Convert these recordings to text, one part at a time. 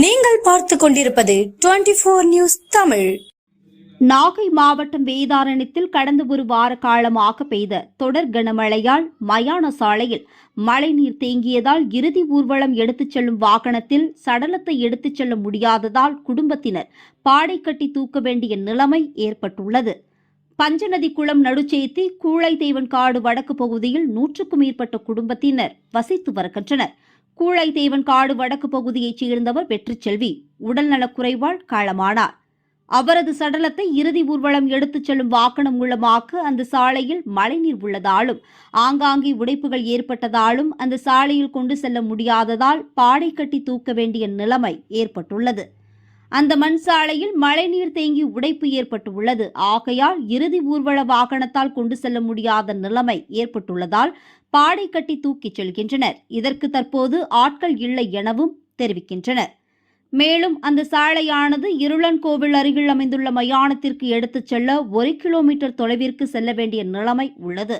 நீங்கள் பார்த்து கொண்டிருப்பது twenty four news Tamil. Nagai மாவட்டம் வேதாரண்யத்தில் கடந்த ஒரு வார காலமாக பெய்த தொடர் கனமழையால் மயான சாலையில் மழைநீர் தேங்கியதால் இறுதி ஊர்வலம் எடுத்துச் செல்லும் வாகனத்தில் சடலத்தை எடுத்துச் செல்ல முடியாததால் குடும்பத்தினர் பாடை கட்டி தூக்க வேண்டிய நிலைமை ஏற்பட்டுள்ளது. பஞ்சநதி குளம் நடுச்சேத்தி கூழைதேவன் காடு வடக்கு பகுதியில் நூற்றுக்கும் மேற்பட்ட குடும்பத்தினர் வசித்து வருகின்றனர். கூழைத்தேவன் காடு வடக்கு பகுதியைச் சேர்ந்தவர் வெற்றிச்செல்வி. உடல்நலக் குறைவால் காலமானார். அவரது சடலத்தை இறுதி ஊர்வலம் எடுத்துச் செல்லும் வாகனம் மூலமாக அந்த சாலையில் மழைநீர் உள்ளதாலும் ஆங்காங்கே உடைப்புகள் ஏற்பட்டதாலும் அந்த சாலையில் கொண்டு செல்ல முடியாததால் பாடை கட்டி தூக்க வேண்டிய நிலைமை ஏற்பட்டுள்ளது. அந்த மண் சாலையில் மழைநீர் தேங்கி உடைப்பு ஏற்பட்டுள்ளது. ஆகையால் இறுதி ஊர்வல வாகனத்தால் கொண்டு செல்ல முடியாத நிலைமை ஏற்பட்டுள்ளதால் பாடை கட்டி தூக்கிச் செல்கின்றனர். இதற்கு தற்போது ஆட்கள் இல்லை எனவும் தெரிவிக்கின்றனர். மேலும் அந்த சாலையானது இருளன் கோவில் அருகில் அமைந்துள்ள மயானத்திற்கு எடுத்துச் செல்ல ஒரு கிலோமீட்டர் தொலைவிற்கு செல்ல வேண்டிய நிலைமை உள்ளது.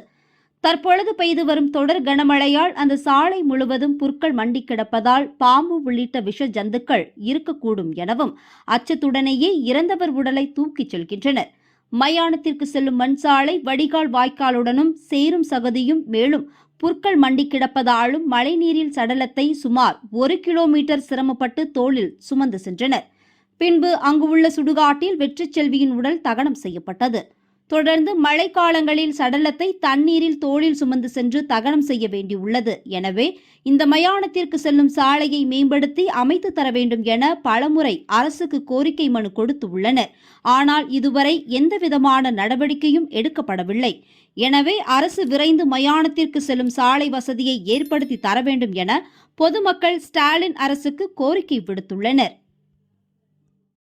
தற்பொழுது பெய்து வரும் தொடர் கனமழையால் அந்த சாலை முழுவதும் புற்கள் மண்டி கிடப்பதால் பாம்பு உள்ளிட்ட விஷ ஜந்துக்கள் இருக்கக்கூடும் எனவும் அச்சத்துடனேயே இறந்தவர் உடலை தூக்கிச் செல்கின்றனர். மயானத்திற்கு செல்லும் மண் சாலை வடிகால் வாய்க்காலுடனும் சேரும் சகதியும் மேலும் புற்கள் மண்டி கிடப்பதாலும் மழைநீரில் சடலத்தை சுமார் ஒரு கிலோமீட்டர் சிரமப்பட்டு தோளில் சுமந்து சென்றனர். பின்பு அங்கு உள்ள சுடுகாட்டில் வெற்றிச் செல்வியின் உடல் தகனம் செய்யப்பட்டது. தொடர்ந்து மழைக்காலங்களில் சடலத்தை தண்ணீரில் தோளில் சுமந்து சென்று தகனம் செய்ய வேண்டியுள்ளது. எனவே இந்த மயானத்திற்கு செல்லும் சாலையை மேம்படுத்தி அமைத்து தர வேண்டும் என பலமுறை அரசுக்கு கோரிக்கை மனு கொடுத்து உள்ளனர். ஆனால் இதுவரை எந்தவிதமான நடவடிக்கையும் எடுக்கப்படவில்லை. எனவே அரசு விரைந்து மயானத்திற்கு செல்லும் சாலை வசதியை ஏற்படுத்தி தர வேண்டும் என பொதுமக்கள் ஸ்டாலின் அரசுக்கு கோரிக்கை விடுத்துள்ளனர்.